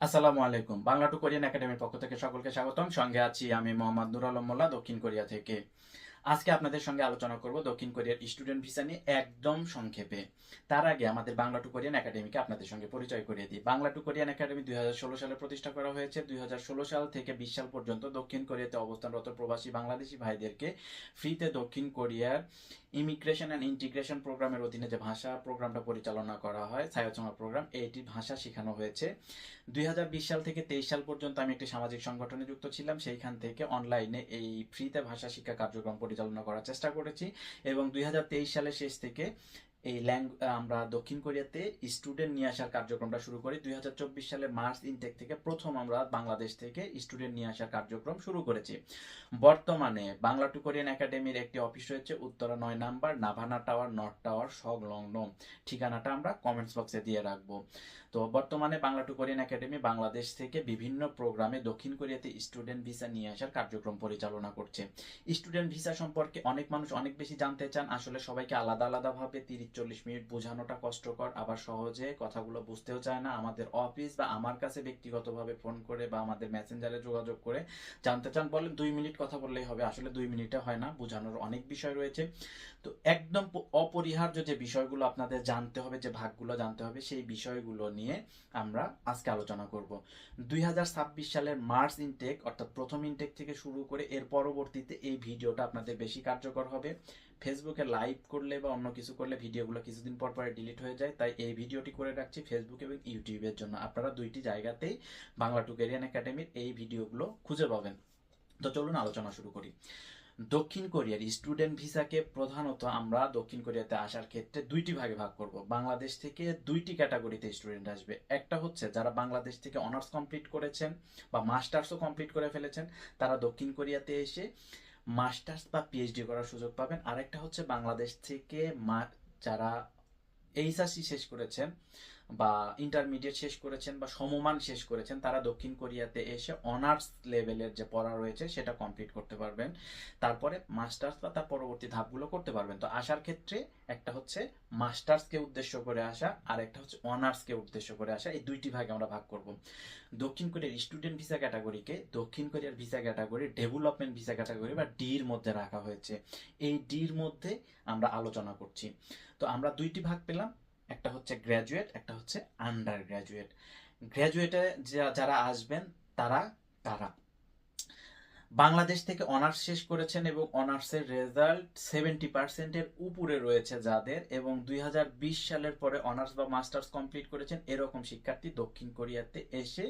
আসসালামু আলাইকুম। Bangla to Korean একাডেমির পক্ষ থেকে সকলকে স্বাগতম। সঙ্গে আছি আমি মোহাম্মদ নুর আলম মোল্লা, দক্ষিণ কোরিয়া থেকে। আজকে আপনাদের সঙ্গে আলোচনা করব দক্ষিণ কোরিয়ার স্টুডেন্ট ভিসা নিয়ে একদম সংক্ষেপে। তার আগে আমাদের বাংলা টু কোরিয়ান একাডেমিকে আপনাদের সঙ্গে পরিচয় করিয়ে দিই। বাংলা টু কোরিয়ান একাডেমি দুই হাজার ষোলো সালে প্রতিষ্ঠা করা হয়েছে। দুই হাজার ষোলো সাল থেকে বিশ সাল পর্যন্ত দক্ষিণ কোরিয়াতে অবস্থানরত প্রবাসী বাংলাদেশি ভাইদেরকে ফ্রিতে দক্ষিণ কোরিয়ার ইমিগ্রেশন অ্যান্ড ইন্টিগ্রেশন প্রোগ্রামের অধীনে যে ভাষা প্রোগ্রামটা পরিচালনা করা হয় সায়োচমা প্রোগ্রাম এটি ভাষা শেখানো হয়েছে। দুই হাজার বিশ সাল থেকে তেইশ সাল পর্যন্ত আমি একটি সামাজিক সংগঠনে যুক্ত ছিলাম। সেইখান থেকে অনলাইনে এই ফ্রিতে ভাষা শিক্ষা কার্যক্রম পরিচালনা করার চেষ্টা করেছি এবং দুই হাজার তেইশ সালের শেষ থেকে এই আমরা দক্ষিণ কোরিয়াতে স্টুডেন্ট নিয়ে আসার কার্যক্রমটা শুরু করি। দুই হাজার চব্বিশ সালে মার্চ ইনটেক থেকে প্রথম আমরা বাংলাদেশ থেকে স্টুডেন্ট নিয়ে আসার কার্যক্রম শুরু করেছি। বর্তমানে বাংলা টু কোরিয়ান একাডেমির একটি অফিস রয়েছে, উত্তরা নয় number, Navana tower north tower সংলগ্ন। ঠিকানাটা আমরা কমেন্টস বক্সে দিয়ে রাখব। তো বর্তমানে Bangla to Korean academy Bangladesh থেকে বিভিন্ন প্রোগ্রামে দক্ষিণ কোরিয়াতে স্টুডেন্ট ভিসা নিয়ে আসার কার্যক্রম পরিচালনা করছে। স্টুডেন্ট ভিসা সম্পর্কে অনেক মানুষ অনেক বেশি জানতে চান। আসলে সবাইকে আলাদা আলাদাভাবে তিরিশ চল্লিশ মিনিট বোঝানোটা কষ্টকর। আবার সহজে কথাগুলো বুঝতেও চায় না। আমাদের অফিস বা আমার কাছে ব্যক্তিগতভাবে ফোন করে বা আমাদের মেসেঞ্জারে যোগাযোগ করে জানতে চান বলেন, দুই মিনিট কথা বললেই হবে। আসলে দুই মিনিটে হয় না, বোঝানোর অনেক বিষয় রয়েছে। তো একদম অপরিহার্য যে বিষয়গুলো আপনাদের জানতে হবে, যে ভাগগুলো জানতে হবে, সেই বিষয়গুলো নিয়ে আমরা আজকে আলোচনা করব। দুই হাজার ছাব্বিশ সালের মার্চ ইনটেক অর্থাৎ প্রথম ইনটেক থেকে শুরু করে এর পরবর্তীতে এই ভিডিওটা আপনাদের বেশি কার্যকর হবে। ফেসবুকে লাইভ করলে বা অন্য কিছু করলে ভিডিওগুলো কিছুদিন পর পরে ডিলিট হয়ে যায়। তাই এই ভিডিওটি করে রাখছি ফেসবুক এবং ইউটিউবের জন্য। আপনারা দুইটি জায়গাতেই বাংলা টুকেরিয়ান একাডেমির এই ভিডিওগুলো খুঁজে পাবেন। তো চলুন আলোচনা শুরু করি। দক্ষিণ কোরিয়ার স্টুডেন্ট ভিসাকে প্রধানত আমরা দক্ষিণ কোরিয়াতে আসার ক্ষেত্রে দুইটি ভাগে ভাগ করব। বাংলাদেশ থেকে দুইটি ক্যাটাগরিতে স্টুডেন্ট আসবে। একটা হচ্ছে যারা বাংলাদেশ থেকে অনার্স কমপ্লিট করেছেন বা মাস্টার্সও কমপ্লিট করে ফেলেছেন, তারা দক্ষিণ কোরিয়াতে এসে মাস্টার্স বা পিএইচডি করার সুযোগ পাবেন। আরেকটা হচ্ছে বাংলাদেশ থেকে যারা এইচএসসি শেষ করেছেন বা ইন্টারমিডিয়েট শেষ করেছেন বা সমমান শেষ করেছেন, তারা দক্ষিণ কোরিয়াতে এসে অনার্স লেভেলের যে পড়া রয়েছে সেটা কমপ্লিট করতে পারবেন। তারপরে মাস্টার্স বা তার পরবর্তী ধাপগুলো করতে পারবেন। তো আসার ক্ষেত্রে একটা হচ্ছে মাস্টার্সকে উদ্দেশ্য করে আসা, আর একটা হচ্ছে অনার্সকে উদ্দেশ্য করে আসা। এই দুইটি ভাগে আমরা ভাগ করব। দক্ষিণ কোরিয়ার স্টুডেন্ট ভিসা ক্যাটাগরিকে দক্ষিণ কোরিয়ার visa category development visa category বা ডির মধ্যে রাখা হয়েছে। এই ডির মধ্যে আমরা আলোচনা করছি। তো আমরা দুইটি ভাগ পেলাম। একটা হচ্ছে গ্র্যাজুয়েট একটা হচ্ছে আন্ডার গ্র্যাজুয়েট গ্র্যাজুয়েটে যারা আসবেন, তারা কারা? বাংলাদেশ থেকে অনার্স শেষ করেছেন এবং অনার্সের রেজাল্ট সেভেন্টি পার্সেন্টের উপরে রয়েছে যাদের এবং দুই হাজার বিশ সালের পরে অনার্স বা মাস্টার্স কমপ্লিট করেছেন এরকম শিক্ষার্থী দক্ষিণ কোরিয়াতে এসে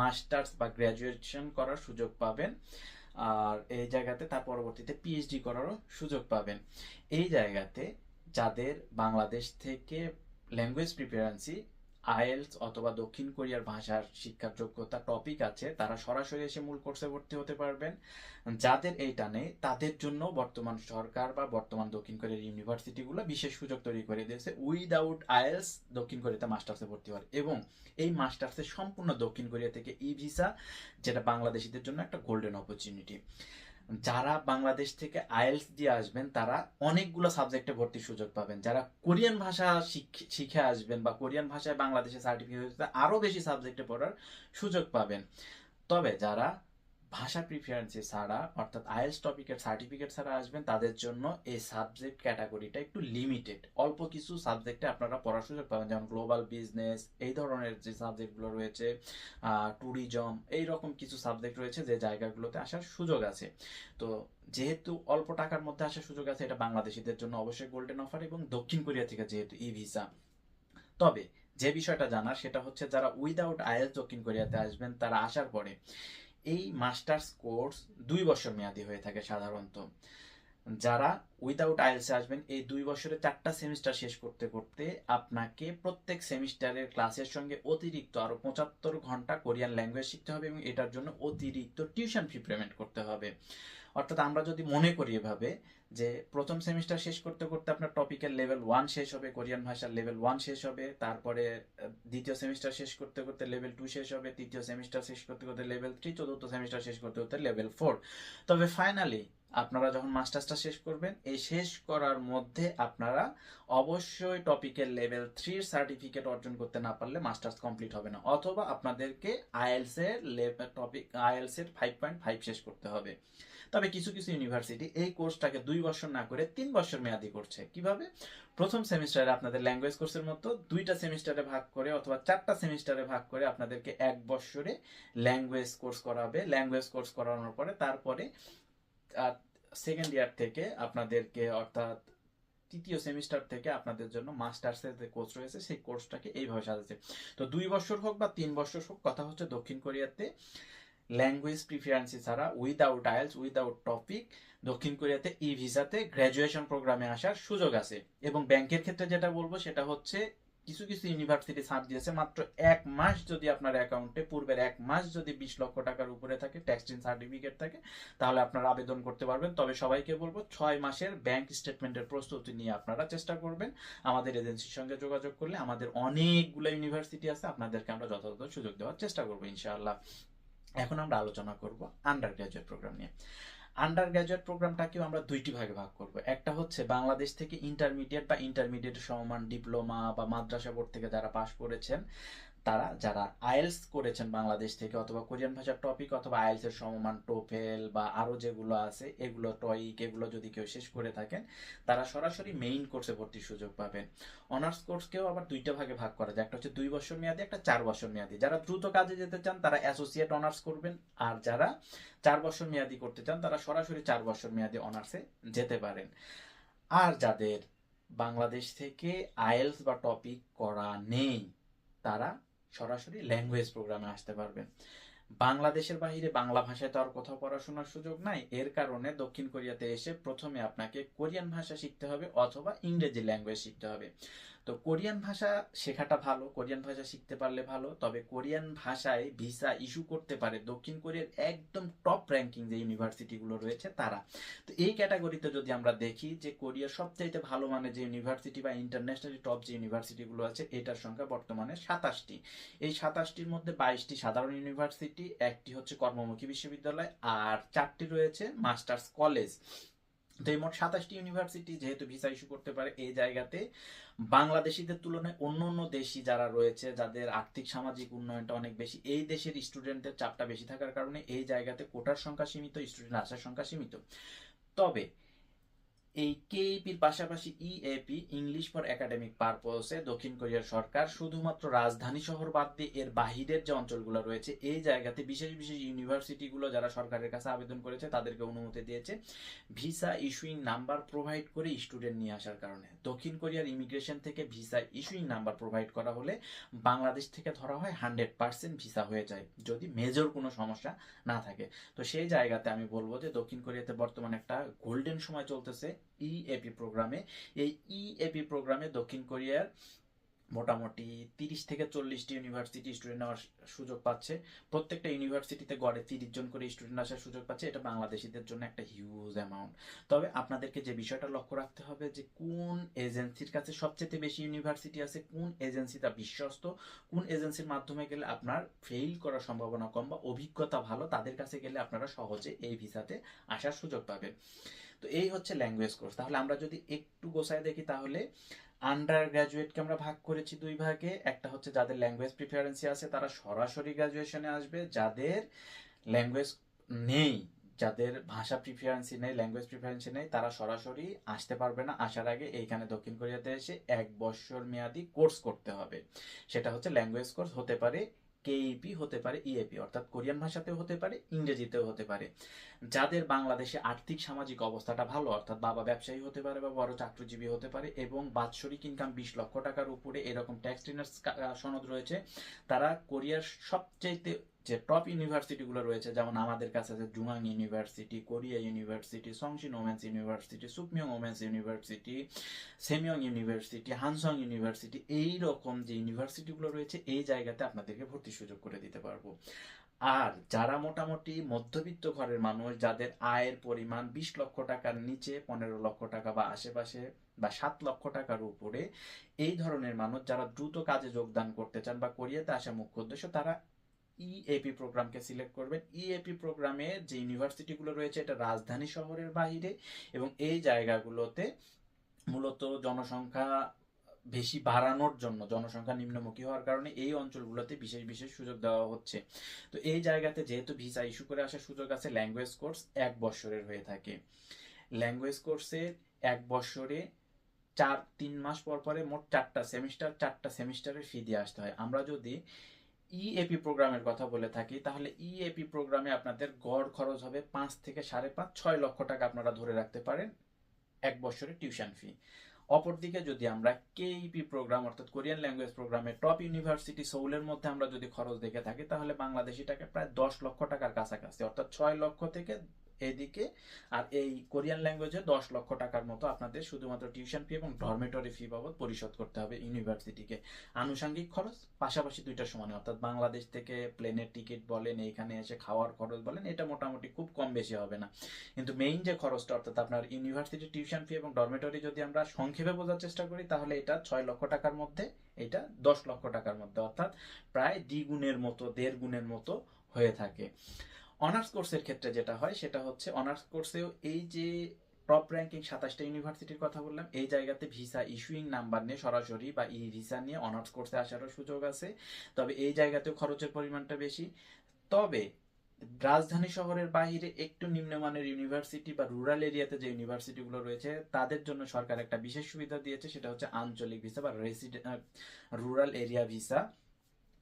মাস্টার্স বা গ্র্যাজুয়েশন করার সুযোগ পাবেন। আর এই জায়গাতে তার পরবর্তীতে পিএইচডি করারও সুযোগ পাবেন। এই জায়গাতে যাদের বাংলাদেশ থেকে ল্যাঙ্গুয়েজ প্রিপারেন্সি আইএলস অথবা দক্ষিণ কোরিয়ার ভাষার শিক্ষার যোগ্যতা টপিক আছে, তারা সরাসরি এসে মূল কোর্সে ভর্তি হতে পারবেন। যাদের এইটা নেই তাদের জন্য বর্তমান সরকার বা বর্তমান দক্ষিণ কোরিয়ার ইউনিভার্সিটিগুলো বিশেষ সুযোগ তৈরি করে দিয়েছে। উইদাউট আইএলস দক্ষিণ কোরিয়াতে মাস্টার্সে ভর্তি হওয়ার। এবং এই মাস্টার্সে সম্পূর্ণ দক্ষিণ কোরিয়া থেকে ই ভিসা যেটা বাংলাদেশিদের জন্য একটা গোল্ডেন অপরচুনিটি যারা বাংলাদেশ থেকে আইএলস দিয়ে আসবেন, তারা অনেকগুলো সাবজেক্টে ভর্তির সুযোগ পাবেন। যারা কোরিয়ান ভাষা শিখ- আসবেন বা কোরিয়ান ভাষায় বাংলাদেশে সার্টিফিকেট আরও বেশি সাবজেক্টে পড়ার সুযোগ পাবেন। তবে যারা ভাষা প্রিফারেন্সি ছাড়া, অর্থাৎ আইএলস টপিকের সার্টিফিকেট ছাড়া আসবেন, তাদের জন্য এই সাবজেক্ট ক্যাটাগরিটা একটু লিমিটেড অল্প কিছু সাবজেক্টে আপনারা পড়ার সুযোগ পাবেন, যেমন গ্লোবাল বিজনেস এই ধরনের যে সাবজেক্টগুলো রয়েছে ট্যুরিজম এই রকম কিছু সাবজেক্ট রয়েছে যে জায়গাগুলোতে আসার সুযোগ আছে। তো যেহেতু অল্প টাকার মধ্যে আসার সুযোগ আছে, এটা বাংলাদেশিদের জন্য অবশ্যই গোল্ডেন অফার এবং দক্ষিণ কোরিয়া থেকে যেহেতু ই ভিসা তবে যে বিষয়টা জানার, সেটা হচ্ছে যারা উইদাউট আইএলস দক্ষিণ কোরিয়াতে আসবেন, তারা আসার পরে এই মাস্টার্স কোর্স দুই বছর মেয়াদি হয়ে থাকে সাধারণত। যারা উইদাউট আইএলসে আসবেন, এই দুই বছরে চারটা সেমিস্টার শেষ করতে করতে আপনাকে প্রত্যেক সেমিস্টারের ক্লাসের সঙ্গে অতিরিক্ত আরও পঁচাত্তর ঘণ্টা কোরিয়ান ল্যাঙ্গুয়েজ শিখতে হবে এবং এটার জন্য অতিরিক্ত টিউশন ফি পেমেন্ট করতে হবে। অর্থাৎ আমরা যদি মনে করি এভাবে যে প্রথম সেমিস্টার শেষ করতে করতে আপনার টপিকের লেভেল ওয়ান শেষ হবে, কোরিয়ান ভাষার লেভেল ওয়ান শেষ হবে, তারপরে দ্বিতীয় সেমিস্টার শেষ করতে করতে লেভেল টু শেষ হবে, তৃতীয় সেমিস্টার শেষ করতে করতে লেভেল থ্রি চতুর্থ সেমিস্টার শেষ করতে করতে লেভেল ফোর তবে ফাইনালি আপনারা যখন মাস্টার্সটা শেষ করবেন, এই শেষ করার মধ্যে আপনারা অবশ্যই টপিকের লেভেল থ্রির সার্টিফিকেট অর্জন করতে না পারলে মাস্টার্স কমপ্লিট হবে না। অথবা আপনাদেরকে আইএলস এর টপিক, আইএলস এর ফাইভ পয়েন্ট ফাইভ শেষ করতে হবে। তবে কিছু কিছু ইউনিভার্সিটি এই কোর্সটাকে দুই বছর না করে তিন বছর মেয়াদি করছে। কীভাবে? প্রথম সেমিস্টারে আপনাদের ল্যাঙ্গুয়েজ কোর্সের মতো দুইটা সেমিস্টারে ভাগ করে অথবা চারটা সেমিস্টারে ভাগ করে আপনাদেরকে এক বছরে ল্যাঙ্গুয়েজ কোর্স করাবে। ল্যাঙ্গুয়েজ কোর্স করানোর পরে তারপরে সেকেন্ড ইয়ার থেকে আপনাদেরকে অর্থাৎ তৃতীয় সেমিস্টার থেকে আপনাদের জন্য মাস্টার্সের যে কোর্স রয়েছে, সেই কোর্সটাকে এইভাবে সাজাচ্ছে। তো দুই বছর হোক বা তিন বছর হোক, কথা হচ্ছে দক্ষিণ কোরিয়াতে ল্যাঙ্গুয়েজ প্রিফারেন্সি ছাড়া উইদাউট আইএলস উইদাউট টপিক দক্ষিণ কোরিয়াতে ই ভিসাতে গ্র্যাজুয়েশন প্রোগ্রামে আসার সুযোগ আছে। এবং ব্যাংকের ক্ষেত্রে যেটা বলব, সেটা হচ্ছে কিছু কিছু ইউনিভার্সিটি ছাড় দিয়েছে, মাত্র এক মাস যদি আপনার অ্যাকাউন্টে পূর্বের এক মাস যদি বিশ লক্ষ টাকার উপরে থাকে ট্যাক্স সার্টিফিকেট থাকে, তাহলে আপনারা আবেদন করতে পারবেন। তবে সবাইকে বলব, ছয় মাসের ব্যাংক স্টেটমেন্টের প্রস্তুতি নিয়ে আপনারা চেষ্টা করবেন। আমাদের এজেন্সির সঙ্গে যোগাযোগ করলে আমাদের অনেকগুলো ইউনিভার্সিটি আছে, আপনাদেরকে আমরা যথাযথ সুযোগ দেওয়ার চেষ্টা করব, ইনশাআল্লাহ। এখন আমরা আলোচনা করব আন্ডার গ্রাজুয়েট প্রোগ্রাম নিয়ে। আন্ডার গ্রাজুয়েট প্রোগ্রামটাকেও আমরা দুইটি ভাগে ভাগ করব। একটা হচ্ছে বাংলাদেশ থেকে ইন্টারমিডিয়েট বা ইন্টারমিডিয়েট সমমান ডিপ্লোমা বা মাদ্রাসা বোর্ড থেকে যারা পাশ করেছেন তারা যারা আইএলস করেছেন বাংলাদেশ থেকে অথবা কোরিয়ান ভাষার টপিক অথবা আইএলস এর সমমান, টোফেল বা আরও যেগুলো আছে, এগুলো টয়িক এগুলো যদি কেউ শেষ করে থাকেন, তারা সরাসরি মেইন কোর্সে ভর্তির সুযোগ পাবেন। অনার্স কোর্সকেও আবার দুইটা ভাগে ভাগ করা যায়। একটা হচ্ছে দুই বছর মেয়াদি, একটা চার বছর মেয়াদি। যারা দ্রুত কাজে যেতে চান, তারা অ্যাসোসিয়েট অনার্স করবেন। আর যারা চার বছর মেয়াদি করতে চান, তারা সরাসরি চার বছর মেয়াদি অনার্সে যেতে পারেন। আর যাদের বাংলাদেশ থেকে আইএলস বা টপিক করা নেই, তারা সরাসরি ল্যাঙ্গুয়েজ প্রোগ্রামে আসতে পারবে বাংলাদেশের বাইরে বাংলা ভাষায় তো আর কোথাও পড়াশোনার সুযোগ নাই, এর কারণে দক্ষিণ কোরিয়াতে এসে প্রথমে আপনাকে কোরিয়ান ভাষা শিখতে হবে অথবা ইংরেজি ল্যাঙ্গুয়েজ শিখতে হবে। তো কোরিয়ান ভাষা শেখাটা ভালো, কোরিয়ান ভাষা শিখতে পারলে ভালো, তবে কোরিয়ান ভাষায় ভিসা ইস্যু করতে পারে দক্ষিণ কোরিয়ার একদম টপ র্যাঙ্কিং যে ইউনিভার্সিটিগুলো রয়েছে তারা। তো এই ক্যাটাগরিতে যদি আমরা দেখি যে কোরিয়ার সবচাইতে ভালো মানে যে ইউনিভার্সিটি বা ইন্টারন্যাশনালি টপ যে ইউনিভার্সিটিগুলো আছে, এটার সংখ্যা বর্তমানে সাতাশটি। এই সাতাশটির মধ্যে বাইশটি সাধারণ ইউনিভার্সিটি একটি হচ্ছে কর্মমুখী বিশ্ববিদ্যালয়, আর চারটি রয়েছে মাস্টার্স কলেজ। তো এই মোট সাতাশটি ইউনিভার্সিটি যেহেতু ভিসা ইস্যু করতে পারে এই জায়গাতে। বাংলাদেশিদের তুলনায় অন্য অন্য দেশি যারা রয়েছে, যাদের আর্থিক সামাজিক উন্নয়নটা অনেক বেশি, এই দেশের স্টুডেন্টদের চাপটা বেশি থাকার কারণে এই জায়গাতে কোটার সংখ্যা সীমিত স্টুডেন্ট আসার সংখ্যা সীমিত। তবে এই কেইপির পাশাপাশি ইএপি, ইংলিশ ফর একাডেমিক পারপসে দক্ষিণ কোরিয়ার সরকার, শুধুমাত্র রাজধানী শহর বাদ দিয়ে এর বাহিরের যে অঞ্চলগুলো রয়েছে, এই জায়গাতে বিশেষ বিশেষ ইউনিভার্সিটিগুলো যারা সরকারের কাছে আবেদন করেছে, তাদেরকে অনুমতি দিয়েছে ভিসা ইস্যুইং নাম্বার প্রোভাইড করে স্টুডেন্ট নিয়ে আসার কারণে। দক্ষিণ কোরিয়ার ইমিগ্রেশন থেকে ভিসা ইস্যুইং নাম্বার প্রোভাইড করা হলে বাংলাদেশ থেকে ধরা হয় হান্ড্রেড পার্সেন্ট ভিসা হয়ে যায়, যদি মেজর কোনো সমস্যা না থাকে। তো সেই জায়গাতে আমি বলব যে দক্ষিণ কোরিয়াতে বর্তমানে একটা গোল্ডেন সময় চলতেছে। ইএপি প্রোগ্রামে, এই ইএপি প্রোগ্রামে দক্ষিণ কোরিয়ার মোটামুটি তিরিশ থেকে চল্লিশটি ইউনিভার্সিটি স্টুডেন্ট নেওয়ার সুযোগ পাচ্ছে। প্রত্যেকটা ইউনিভার্সিটিতে গড়ে তিরিশ জন করে স্টুডেন্ট আসার সুযোগ পাচ্ছে। এটা বাংলাদেশিদের জন্য একটা হিউজ অ্যামাউন্ট তবে আপনাদেরকে যে বিষয়টা লক্ষ্য রাখতে হবে যে কোন এজেন্সির কাছে সবচেয়ে বেশি ইউনিভার্সিটি আছে, কোন এজেন্সিটা বিশ্বস্ত, কোন এজেন্সির মাধ্যমে গেলে আপনার ফেইল করার সম্ভাবনা কম বা অভিজ্ঞতা ভালো, তাদের কাছে গেলে আপনারা সহজে এই ভিসাতে আসার সুযোগ পাবেন। তো এই হচ্ছে ল্যাঙ্গুয়েজ কোর্স তাহলে আমরা যদি একটু গোসায় দেখি তাহলে আন্ডার গ্র্যাজুয়েটকে আমরা ভাগ করেছি দুই ভাগে। একটা হচ্ছে যাদের ল্যাঙ্গুয়েজ প্রিফারেন্সি আছে, তারা সরাসরি গ্র্যাজুয়েশনে আসবে। যাদের ল্যাঙ্গুয়েজ নেই, যাদের ভাষা প্রিফারেন্সি নেই ল্যাঙ্গুয়েজ প্রিফারেন্সি নেই, তারা সরাসরি আসতে পারবে না। আসার আগে এইখানে দক্ষিণ কোরিয়াতে এসে এক বছর মেয়াদি কোর্স করতে হবে। সেটা হচ্ছে ল্যাঙ্গুয়েজ কোর্স হতে পারে কেইপি হতে পারে ইএপি অর্থাৎ কোরিয়ান ভাষাতেও হতে পারে, ইংরেজিতেও হতে পারে। যাদের বাংলাদেশে আর্থিক সামাজিক অবস্থাটা ভালো, অর্থাৎ বাবা ব্যবসায়ী হতে পারে বা বড় চাকরিজীবী হতে পারে এবং বাৎসরিক ইনকাম বিশ লক্ষ টাকার উপরে এরকম ট্যাক্স রিটার্নস সনদ রয়েছে, তারা কোরিয়ার সবচাইতে যে টপ ইউনিভার্সিটিগুলো রয়েছে, যেমন আমাদের কাছে আছে Jumang university Korea university Sungshin women's university Sookmyung women's university Semyung university Hansung university এই রকম যে ইউনিভার্সিটিগুলো রয়েছে, এই জায়গাতে আপনাদেরকে ভর্তি সুযোগ করে দিতে পারব। আর যারা মোটামুটি মধ্যবিত্ত ঘরের মানুষ, যাদের আয়ের পরিমাণ বিশ লক্ষ টাকার নিচে, পনেরো লক্ষ টাকা বা আশেপাশে, বা সাত লক্ষ টাকার উপরে, এই ধরনের মানুষ যারা দ্রুত কাজে যোগদান করতে চান বা কোরিয়াতে আসা মুখ্য উদ্দেশ্য, তারা ইএপি প্রোগ্রামকে সিলেক্ট করবেন। ইএপি প্রোগ্রামে যে ইউনিভার্সিটিগুলো রয়েছে, এটা রাজধানী শহরের বাইরে এবং এই জায়গাগুলোতে মূলত জনসংখ্যা বেশি বাড়ানোর জন্য, জনসংখ্যা নিম্নমুখী হওয়ার কারণে এই অঞ্চলগুলোতে বিশেষ বিশেষ সুযোগ দেওয়া হচ্ছে। তো এই জায়গাতে যেহেতু ভিসা ইস্যু করে আসার সুযোগ আছে ল্যাঙ্গুয়েজ কোর্স এক বছরের হয়ে থাকে। ল্যাঙ্গুয়েজ কোর্সের এক বছরে চার, তিন মাস পর পরে মোট চারটা সেমিস্টার চারটা সেমিস্টারের ফি দিয়ে আসতে হয়। আমরা যদি ইএপি প্রোগ্রামের কথা বলে থাকি, তাহলে ইএপি প্রোগ্রামে আপনাদের গড় খরচ হবে পাঁচ থেকে সাড়ে পাঁচ, ছয় লক্ষ টাকা আপনারা ধরে রাখতে পারেন এক বছরের টিউশন ফি। অপরদিকে যদি আমরা কেইপি প্রোগ্রাম অর্থাৎ কোরিয়ান ল্যাঙ্গুয়েজ প্রোগ্রামে টপ ইউনিভার্সিটি সৌলের মধ্যে আমরা যদি খরচ দেখে থাকি, তাহলে বাংলাদেশি টাকা প্রায় দশ লক্ষ টাকার কাছাকাছি, অর্থাৎ ছয় লক্ষ থেকে এদিকে, আর এই কোরিয়ান ল্যাঙ্গুয়েজে দশ লক্ষ টাকার মতো আপনাদের শুধুমাত্র টিউশন ফি এবং ডরমেটরি ফি বাবদ পরিশোধ করতে হবে ইউনিভার্সিটিকে। আনুষঙ্গিক খরচ, পাশাপাশি দুইটা সমানে, অর্থাৎ বাংলাদেশ থেকে প্লেনের টিকিট বলেন, এইখানে এসে খাওয়ার খরচ বলেন, এটা মোটামুটি খুব কম বেশি হবে না। কিন্তু মেইন যে খরচটা, অর্থাৎ আপনার ইউনিভার্সিটি টিউশন ফি এবং ডরমেটরি যদি আমরা সংক্ষেপে বোঝার চেষ্টা করি, তাহলে এটা ছয় লক্ষ টাকার মধ্যে, এটা দশ লক্ষ টাকার মধ্যে, অর্থাৎ প্রায় দ্বিগুণের মতো, দেড় গুণের মতো হয়ে থাকে। অনার্স কোর্সের ক্ষেত্রে যেটা হয়, সেটা হচ্ছে অনার্স কোর্সেও এই যে টপ র্যাঙ্কিং সাতাশটা ইউনিভার্সিটির কথা বললাম, এই জায়গাতে ভিসা ইস্যুইং নাম্বার নিয়ে সরাসরি বা ই ভিসা নিয়ে অনার্স কোর্সে আসারও সুযোগ আছে। তবে এই জায়গাতেও খরচের পরিমাণটা বেশি। তবে রাজধানী শহরের বাইরে একটু নিম্নমানের ইউনিভার্সিটি বা রুরাল এরিয়াতে যে ইউনিভার্সিটিগুলো রয়েছে, তাদের জন্য সরকার একটা বিশেষ সুবিধা দিয়েছে, সেটা হচ্ছে আঞ্চলিক ভিসা বা রেসিডেন্ট রুরাল এরিয়া ভিসা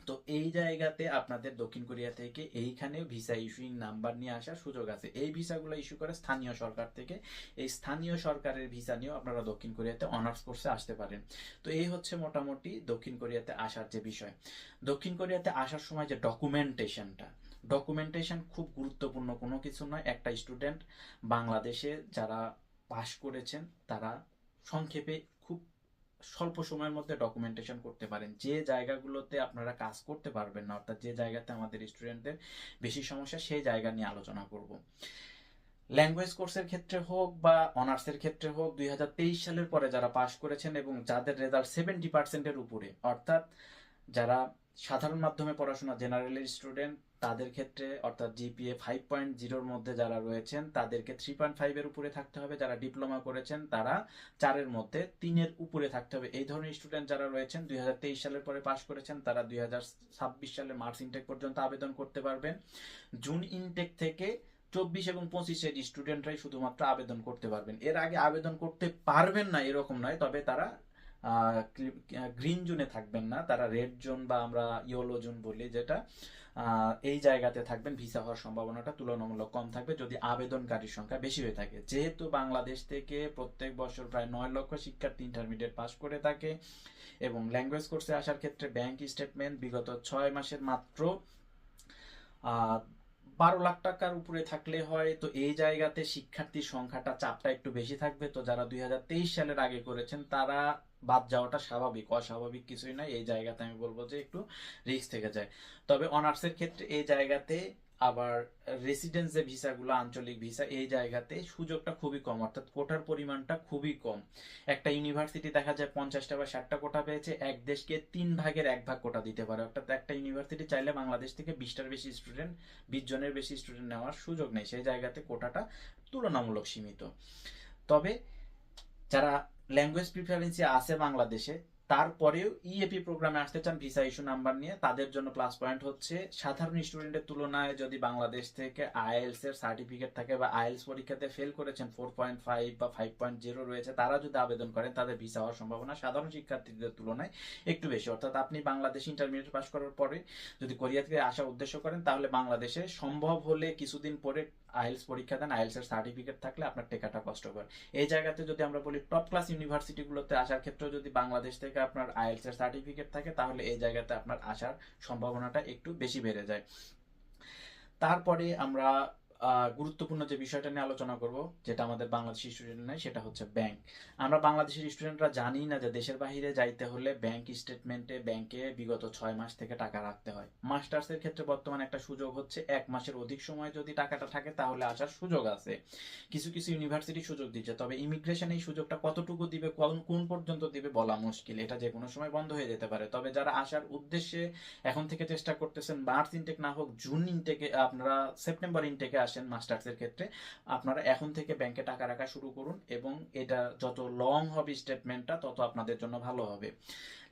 তো এই জায়গাতে আপনাদের দক্ষিণ কোরিয়া থেকে এইখানেও ভিসা ইস্যুইং নাম্বার নিয়ে আসার সুযোগ আছে। এই ভিসাগুলো ইস্যু করে স্থানীয় সরকার থেকে এই স্থানীয় সরকারের ভিসা নিয়েও আপনারা দক্ষিণ কোরিয়াতে অনার্স কোর্সে আসতে পারেন। তো এই হচ্ছে মোটামুটি দক্ষিণ কোরিয়াতে আসার যে বিষয়। দক্ষিণ কোরিয়াতে আসার সময় যে ডকুমেন্টেশনটা, ডকুমেন্টেশন খুব গুরুত্বপূর্ণ কোনো কিছু নয়। একটা স্টুডেন্ট বাংলাদেশে যারা পাশ করেছেন, তারা সংক্ষেপে স্বল্প সময়ের মধ্যে ডকুমেন্টেশন করতে পারেন। যে জায়গাগুলোতে আপনারা কাজ করতে পারবেন না, অর্থাৎ যে জায়গাতে আমাদের স্টুডেন্টদের বেশি সমস্যা, সেই জায়গা নিয়ে আলোচনা করব। ল্যাঙ্গুয়েজ কোর্সের ক্ষেত্রে হোক বা অনার্সের ক্ষেত্রে হোক, দুই হাজার তেইশ সালের পরে যারা পাশ করেছেন এবং যাদের রেজাল্ট সেভেন্টি পার্সেন্টের উপরে, অর্থাৎ যারা সাধারণ মাধ্যমে পড়াশোনা জেনারেলের স্টুডেন্ট তাদের ক্ষেত্রে, অর্থাৎ জিপিএ ফাইভ পয়েন্ট জিরোর মধ্যে যারা রয়েছেন, তাদেরকে থ্রি পয়েন্ট ফাইভের উপরে থাকতে হবে। যারা ডিপ্লোমা করেছেন, তারা চারের মধ্যে তিনের উপরে থাকতে হবে। এই ধরনের স্টুডেন্ট যারা রয়েছেন, দুই হাজার তেইশ সালের পরে পাশ করেছেন, তারা দুই হাজার ছাব্বিশ সালে মার্চ ইনটেক পর্যন্ত আবেদন করতে পারবেন। জুন ইনটেক থেকে চব্বিশ এবং পঁচিশের স্টুডেন্টরাই শুধুমাত্র আবেদন করতে পারবেন। এর আগে আবেদন করতে পারবেন না, এরকম নয়, তবে তারা গ্রিন জোনে থাকবেন না। তারা রেড জোন বা আমরা ইয়েলো জোন বলি, যেটা এই জায়গাতে থাকবেন, ভিসা হওয়ার সম্ভাবনাটা তুলনামূলক কম থাকবে, যদি আবেদনকারীর সংখ্যা বেশি হয়ে থাকে। যেহেতু বাংলাদেশ থেকে প্রত্যেক বছর প্রায় নয় লক্ষ শিক্ষার্থী ইন্টারমিডিয়েট পাস করে থাকে এবং ল্যাঙ্গুয়েজ কোর্সে আসার ক্ষেত্রে ব্যাংক স্টেটমেন্ট বিগত ছয় মাসের মাত্র বারো লাখ টাকার উপরে থাকলে হয়, তো এই জায়গাতে শিক্ষার্থীর সংখ্যাটা, চাপটা একটু বেশি থাকবে। তো যারা দুই হাজার তেইশ সালের আগে করেছেন, তারা বাদ যাওয়াটা স্বাভাবিক। অস্বাভাবিক কিছুই নয়, এই জায়গাতে আমি বলব যে একটু রিস্ক থেকে যায়। তবে অনার্সের ক্ষেত্রে এই জায়গাতে আবার রেসিডেন্স যে ভিসাগুলো, আঞ্চলিক ভিসা, এই জায়গাতে সুযোগটা খুবই কম। অর্থাৎ কোটার পরিমাণটা খুবই কম। একটা ইউনিভার্সিটি দেখা যায় পঞ্চাশটা বা ষাটটা কোটা পেয়েছে, এক দেশকে তিন ভাগের এক ভাগ কোটা দিতে পারে। অর্থাৎ একটা ইউনিভার্সিটি চাইলে বাংলাদেশ থেকে বিশটার বেশি স্টুডেন্ট বিশ জনের বেশি স্টুডেন্ট নেওয়ার সুযোগ নেই। সেই জায়গাতে কোটাটা তুলনামূলক সীমিত। তবে যারা ল্যাঙ্গুয়েজ প্রিফারেন্সি আছে বাংলাদেশে তারপরেও ইএপি প্রোগ্রামে আসতে চান ভিসা ইস্যু নাম্বার নিয়ে, তাদের জন্য প্লাস পয়েন্ট হচ্ছে সাধারণ স্টুডেন্টের তুলনায় যদি বাংলাদেশ থেকে আইএলস এর সার্টিফিকেট থাকে বা আইএলস পরীক্ষাতে ফেল করেছেন ফোর পয়েন্ট ফাইভ বা ফাইভ পয়েন্ট জিরো রয়েছে, তারা যদি আবেদন করেন, তাদের ভিসা হওয়ার সম্ভাবনা সাধারণ শিক্ষার্থীদের তুলনায় একটু বেশি। অর্থাৎ আপনি বাংলাদেশ ইন্টারমিডিয়েট পাস করার পরে যদি কোরিয়া থেকে আসার উদ্দেশ্য করেন, তাহলে বাংলাদেশে সম্ভব হলে কিছুদিন পরে আইএলস পরীক্ষা দেন, আইএলস এর সার্টিফিকেট থাকলে আপনার টেকাটা কষ্টকর এই জায়গাতে যদি আমরা বলি টপ ক্লাস ইউনিভার্সিটিগুলোতে আসার ক্ষেত্রে যদি বাংলাদেশ থেকে আপনার আইএলস এর সার্টিফিকেট থাকে, তাহলে এই জায়গাতে আপনার আসার সম্ভাবনাটা একটু বেশি বেড়ে যায়। তারপরে আমরা গুরুত্বপূর্ণ যে বিষয়টা নিয়ে আলোচনা করব, যেটা আমাদের বাংলাদেশি স্টুডেন্ট নাই সেটা হচ্ছে ব্যাংক আমরা বাংলাদেশের স্টুডেন্টরা জানি না যে দেশের বাইরে যাইতে হলে ব্যাংক স্টেটমেন্টে ব্যাংকে বিগত ছয় মাস থেকে টাকা রাখতে হয়। মাস্টার্সের ক্ষেত্রে বর্তমানে একটা সুযোগ হচ্ছে, এক মাসের অধিক সময় যদি টাকাটা থাকে তাহলে আসার সুযোগ আছে। কিছু কিছু ইউনিভার্সিটি সুযোগ দিচ্ছে, তবে ইমিগ্রেশন এই সুযোগটা কতটুকু দিবে, কোন কোন পর্যন্ত দিবে বলা মুশকিল। এটা যে কোনো সময় বন্ধ হয়ে যেতে পারে। তবে যারা আসার উদ্দেশ্যে এখন থেকে চেষ্টা করতেছেন মার্চ ইনটেক না হোক জুন ইনটেকে আপনারা সেপ্টেম্বর ইনটেকে আসেন মাস্টার্সের ক্ষেত্রে আপনারা এখন থেকে ব্যাংকে টাকা রাখা শুরু করুন এবং এটা যত লং হবে স্টেটমেন্টটা তত আপনাদের জন্য ভালো হবে।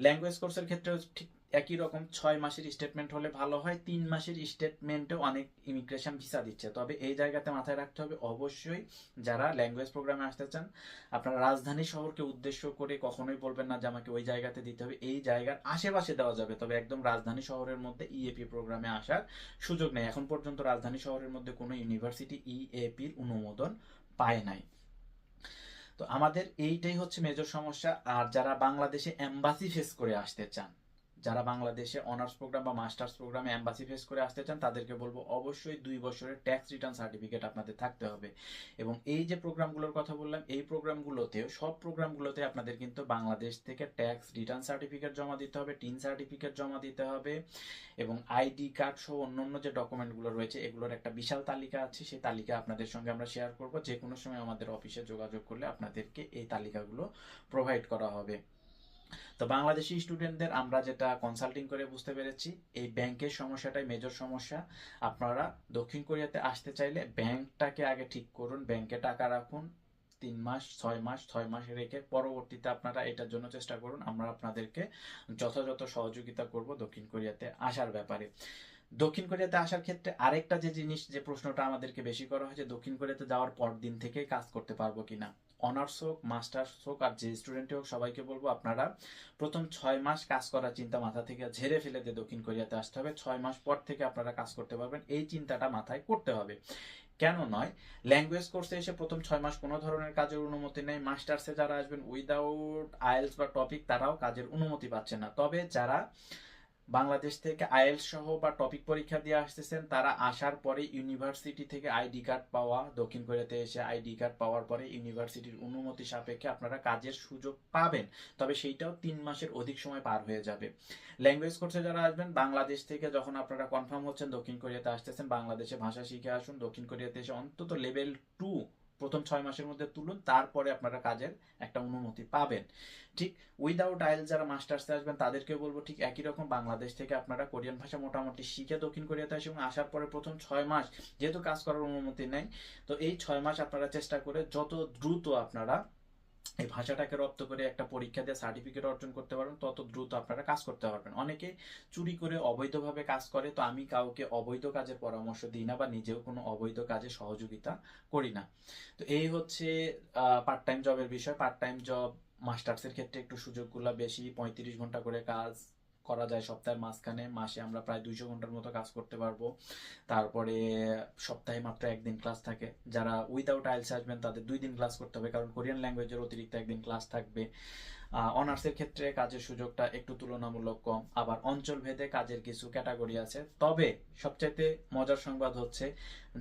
ল্যাঙ্গুয়েজ কোর্সের ক্ষেত্রেও ঠিক একই রকম ছয় মাসের স্টেটমেন্ট হলে ভালো হয়, তিন মাসের স্টেটমেন্টেও অনেক ইমিগ্রেশন ভিসা দিচ্ছে। তবে এই জায়গাতে মাথায় রাখতে হবে, অবশ্যই যারা ল্যাঙ্গুয়েজ প্রোগ্রামে আসতে চান, আপনারা রাজধানী শহরকে উদ্দেশ্য করে কখনোই বলবেন না যে আমাকে ওই জায়গাতে দিতে হবে। এই জায়গার আশেপাশে দেওয়া যাবে, তবে একদম রাজধানী শহরের মধ্যে ইএপি প্রোগ্রামে আসার সুযোগ নেই। এখন পর্যন্ত রাজধানী শহরের মধ্যে কোনো ইউনিভার্সিটি ইএপির অনুমোদন পায় নাই। তো আমাদের এইটাই হচ্ছে মেজর সমস্যা। আর যারা বাংলাদেশে এম্বাসি ফেস করে আসতে চান যারা বাংলাদেশে অনার্স প্রোগ্রাম বা মাস্টার্স প্রোগ্রামে অ্যাম্বাসি ফেস করে আসতে চান, তাদেরকে বলব অবশ্যই দুই বছরের ট্যাক্স রিটার্ন সার্টিফিকেট আপনাদের থাকতে হবে। এবং এই যে প্রোগ্রামগুলোর কথা বললাম, এই প্রোগ্রামগুলোতেও সব প্রোগ্রামগুলোতে আপনাদের কিন্তু বাংলাদেশ থেকে ট্যাক্স রিটার্ন সার্টিফিকেট জমা দিতে হবে টিন সার্টিফিকেট জমা দিতে হবে, এবং আইডি কার্ড সহ অন্যান্য যে ডকুমেন্টগুলো রয়েছে, এগুলোর একটা বিশাল তালিকা আছে। সেই তালিকা আপনাদের সঙ্গে আমরা শেয়ার করব। যে কোনো সময় আমাদের অফিসে যোগাযোগ করলে আপনাদেরকে এই তালিকাগুলো প্রোভাইড করা হবে। তো বাংলাদেশি স্টুডেন্টদের আমরা যেটা কনসাল্টিং করে বুঝতে পেরেছি, এই ব্যাংকের সমস্যাটাই মেজর সমস্যা। আপনারা দক্ষিণ কোরিয়াতে আসতে চাইলে ব্যাংকটাকে আগে ঠিক করুন, ব্যাংকে টাকা রাখুন, তিন মাস, ছয় মাস ছয় মাস রেখে পরবর্তীতে আপনারা এটার জন্য চেষ্টা করুন। আমরা আপনাদেরকে যথাযথ সহযোগিতা করব দক্ষিণ কোরিয়াতে আসার ব্যাপারে। দক্ষিণ কোরিয়াতে আসার ক্ষেত্রে আরেকটা যে জিনিস, যে প্রশ্নটা আমাদেরকে বেশি করা হয় যে দক্ষিণ কোরিয়াতে যাওয়ার পর দিন থেকেই কাজ করতে পারব কিনা। অনার্স হোক, মাস্টার্স হোক আর যে স্টুডেন্টই হোক, সবাইকে বলব আপনারা প্রথম ছয় মাস কাজ করার চিন্তা মাথা থেকে ঝেড়ে ফেলে দিয়ে দক্ষিণ কোরিয়াতে আসতে হবে। ছয় মাস পর থেকে আপনারা কাজ করতে পারবেন। এই চিন্তাটা মাথায় করতে হবে। কেন নয়? ল্যাঙ্গুয়েজ কোর্সে এসে প্রথম ছয় মাস কোনো ধরনের কাজের অনুমতি নেই। মাস্টার্সে যারা আসবেন উইদাউট আইএলস বা টপিক তারাও কাজের অনুমতি পাচ্ছে না। তবে যারা বাংলাদেশ থেকে আইএল সহ বা টপিক পরীক্ষা দিয়ে আসতেছেন, তারা আসার পরে ইউনিভার্সিটি থেকে আইডি কার্ড পাওয়া, দক্ষিণ কোরিয়াতে এসে আইডি কার্ড পাওয়ার পরে ইউনিভার্সিটির অনুমতি সাপেক্ষে আপনারা কাজের সুযোগ পাবেন। তবে সেইটাও তিন মাসের অধিক সময় পার হয়ে যাবে। ল্যাঙ্গুয়েজ কোর্সে যারা আসবেন, বাংলাদেশ থেকে যখন আপনারা কনফার্ম হচ্ছেন, দক্ষিণ কোরিয়াতে আসতেছেন, বাংলাদেশে ভাষা শিখে আসুন, দক্ষিণ কোরিয়াতে এসে অন্তত লেভেল টু প্রথম ছয় মাসের মধ্যে তুলুন, তারপরে আপনারা কাজের একটা অনুমতি পাবেন। ঠিক উইদাউট আইল যারা মাস্টার্সে আসবেন, তাদেরকেও বলব ঠিক একই রকম বাংলাদেশ থেকে আপনারা কোরিয়ান ভাষা মোটামুটি শিখে দক্ষিণ কোরিয়াতে আসে এবং আসার পরে প্রথম ছয় মাস যেহেতু কাজ করার অনুমতি নেই, তো এই ছয় মাস আপনারা চেষ্টা করে যত দ্রুত আপনারা এই ভাষাটাকে রপ্ত করে একটা পরীক্ষা দিয়ে সার্টিফিকেট অর্জন করতে পারবেন, তত দ্রুত আপনারা কাজ করতে পারবেন। অনেকে চুরি করে অবৈধভাবে কাজ করে, তো আমি কাউকে অবৈধ কাজের পরামর্শ দিই না বা নিজেও কোনো অবৈধ কাজে সহযোগিতা করি না। তো এই হচ্ছে পার্ট টাইম জবের বিষয়। পার্ট টাইম জব মাস্টার্সের ক্ষেত্রে একটু সুযোগগুলো বেশি, পঁয়ত্রিশ ঘণ্টা করে কাজ করা যায় সপ্তাহের মাঝখানে, মাসে আমরা প্রায় দুইশো ঘণ্টার মতো কাজ করতে পারব। তারপরে সপ্তাহে মাত্র একদিন ক্লাস থাকে। যারা উইদাউট আইলস আসবেন, তাদের দুই দিন ক্লাস করতে হবে, কারণ কোরিয়ান ল্যাঙ্গুয়েজের অতিরিক্ত একদিন ক্লাস থাকবে। অনার্সের ক্ষেত্রে কাজের সুযোগটা একটু তুলনামূলক কম। আবার অঞ্চল ভেদে কাজের কিছু ক্যাটাগরি আছে। তবে সবচাইতে মজার সংবাদ হচ্ছে,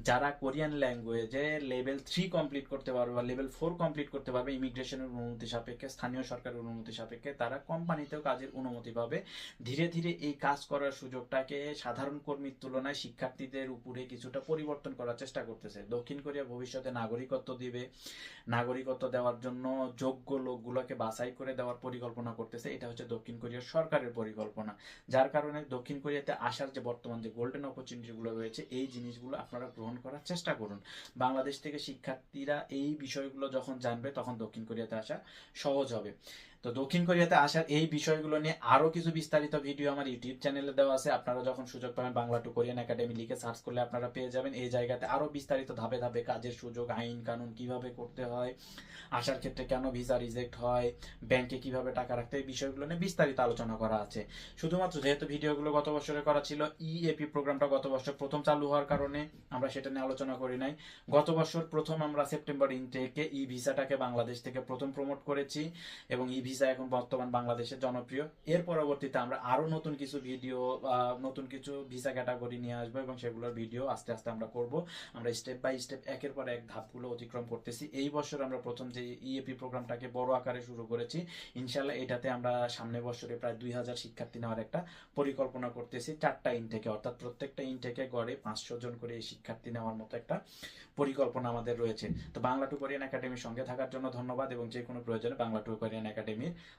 যারা কোরিয়ান ল্যাঙ্গুয়েজে লেভেল থ্রি কমপ্লিট করতে পারবে বা লেভেল ফোর কমপ্লিট করতে পারবে ইমিগ্রেশনের অনুমতি সাপেক্ষে, স্থানীয় সরকারের অনুমতি সাপেক্ষে, তারা কোম্পানিতেও কাজের অনুমতি পাবে। ধীরে ধীরে এই কাজ করার সুযোগটাকে সাধারণ কর্মীর তুলনায় শিক্ষার্থীদের উপরে কিছুটা পরিবর্তন করার চেষ্টা করতেছে। দক্ষিণ কোরিয়া ভবিষ্যতে নাগরিকত্ব দিবে, নাগরিকত্ব দেওয়ার জন্য যোগ্য লোকগুলোকে বাছাই করে দেওয়ার পরিকল্পনা করতেছে। এটা হচ্ছে দক্ষিণ কোরিয়ার সরকারের পরিকল্পনা। যার কারণে দক্ষিণ কোরিয়াতে আসার যে বর্তমান যে গোল্ডেন অপরচুনিটিগুলো রয়েছে, এই জিনিসগুলো আপনারা গ্রহণ করার চেষ্টা করুন। বাংলাদেশ থেকে শিক্ষার্থীরা এই বিষয়গুলো যখন জানবে, তখন দক্ষিণ কোরিয়াতে আসা সহজ হবে। তো দক্ষিণ কোরিয়াতে আসার এই বিষয়গুলো নিয়ে আরও কিছু বিস্তারিত ভিডিও আমার ইউটিউব চ্যানেলে দেওয়া আছে। আপনারা যখন সুযোগ পাবেন বাংলা টু কোরিয়ান একাডেমি লিখে সার্চ করলে আপনারা পেয়ে যাবেন। এই জায়গাতে আরও বিস্তারিত ধাপে ধাপে কাজের সুযোগ, আইন, কানুন কীভাবে করতে হয়, আসার ক্ষেত্রে কেন ভিসা রিজেক্ট হয়, ব্যাংকে কীভাবে টাকা রাখতে এই বিষয়গুলো নিয়ে বিস্তারিত আলোচনা করা আছে। শুধুমাত্র যেহেতু ভিডিওগুলো গত বছরে করা ছিল ইএপি প্রোগ্রামটা গত বছর প্রথম চালু হওয়ার কারণে আমরা সেটা নিয়ে আলোচনা করি নাই। গত বছর প্রথম আমরা সেপ্টেম্বর ইনটেকে ই ভিসাটাকে বাংলাদেশ থেকে প্রথম প্রমোট করেছি এবং ই ভিসা এখন বর্তমান বাংলাদেশের জনপ্রিয়। এর পরবর্তীতে আমরা আরও নতুন কিছু ভিডিও নতুন কিছু ভিসা ক্যাটাগরি নিয়ে আসব এবং সেগুলোর ভিডিও আস্তে আস্তে আমরা করব। আমরা স্টেপ বাই স্টেপ একের পর এক ধাপগুলো অতিক্রম করতেছি। এই বছর আমরা প্রথম যে ইএপি প্রোগ্রামটাকে বড় আকারে শুরু করেছি ইনশাল্লাহ এটাতে আমরা সামনে বছরে প্রায় দুই হাজার শিক্ষার্থী নেওয়ার একটা পরিকল্পনা করতেছি। চারটা ইনটেকে অর্থাৎ প্রত্যেকটা ইনটেকে গড়ে পাঁচশো জন করে এই শিক্ষার্থী নেওয়ার মতো একটা পরিকল্পনা আমাদের রয়েছে। তো বাংলা টু কোরিয়ান একাডেমির সঙ্গে থাকার জন্য ধন্যবাদ এবং যে কোনো প্রয়োজনে বাংলা টু কোরিয়ান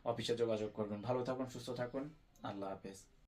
অফিসে যোগাযোগ করবেন। ভালো থাকুন সুস্থ থাকুন। আল্লাহ হাফেজ।